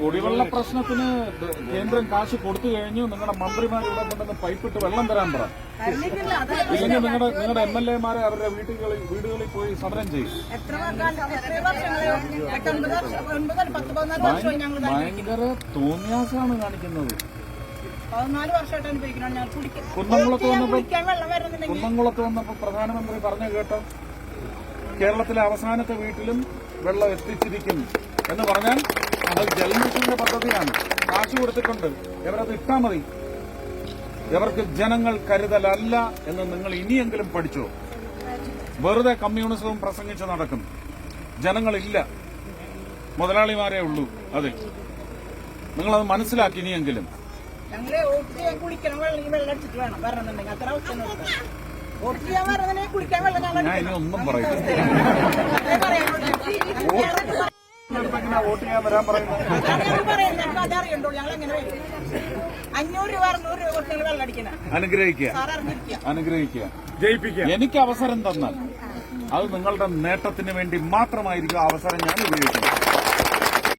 കുടിവെള്ള. പ്രശ്നത്തിന് കേന്ദ്രം കാശ് കൊടുത്തു കഴിഞ്ഞു. നിങ്ങളുടെ മന്ത്രിമാർ ഇവിടെ കൊണ്ടുവന്ന് പൈപ്പിട്ട് വെള്ളം തരാൻ പറ. ഇല്ലെങ്കിൽ നിങ്ങളുടെ നിങ്ങളുടെ എം എൽ എമാരെ അവരുടെ വീടുകളിൽ വീടുകളിൽ പോയി സമരം ചെയ്യും. ഭയങ്കര തോന്നിയാസാണ് കാണിക്കുന്നത്. കുന്നംകുളത്ത് വന്നപ്പോ കുന്നംകുളത്ത് വന്നപ്പോ പ്രധാനമന്ത്രി പറഞ്ഞു കേട്ടോ കേരളത്തിലെ അവസാനത്തെ വീട്ടിലും വെള്ളം എത്തിച്ചിരിക്കും എന്ന് പറഞ്ഞാൽ അത് ജലമിഷന്റെ പദ്ധതിയാണ്. കാശ് കൊടുത്തിട്ടുണ്ട്. ഇവരത് ഇട്ടാ മതി. ഇവർക്ക് ജനങ്ങൾ കരുതലല്ല എന്ന് നിങ്ങൾ ഇനിയെങ്കിലും പഠിച്ചോ. വെറുതെ കമ്മ്യൂണിസവും പ്രസംഗിച്ച് നടക്കും. ജനങ്ങളില്ല. മുതലാളിമാരേ ഉള്ളൂ. അതെ. നിങ്ങളത് മനസ്സിലാക്കി ഇനിയെങ്കിലും. ഞങ്ങളെ വോട്ട് ചെയ്യാൻ കുളിക്കണം വെള്ളം ഈ വെള്ളം അടിച്ചിട്ട് വേണം. വരണമെന്നുണ്ടെങ്കിൽ അത്ര അവസ്ഥ വോട്ട് ചെയ്യാൻ വരണമെങ്കിൽ കുളിക്കാൻ വെള്ളം ഞാൻ ഇനി ഒന്നും പറയില്ല. രൂപ വോട്ട് ചെയ്യാൻ വരാൻ പറയുന്നത്? അനുഗ്രഹിക്കുക. അനുഗ്രഹിക്കുക. ജയിപ്പിക്കുക. എനിക്ക് അവസരം തന്നാൽ അത് നിങ്ങളുടെ നേട്ടത്തിന് വേണ്ടി മാത്രമായിരിക്കും അവസരം ഞാൻ ഉപയോഗിക്കുന്നത്.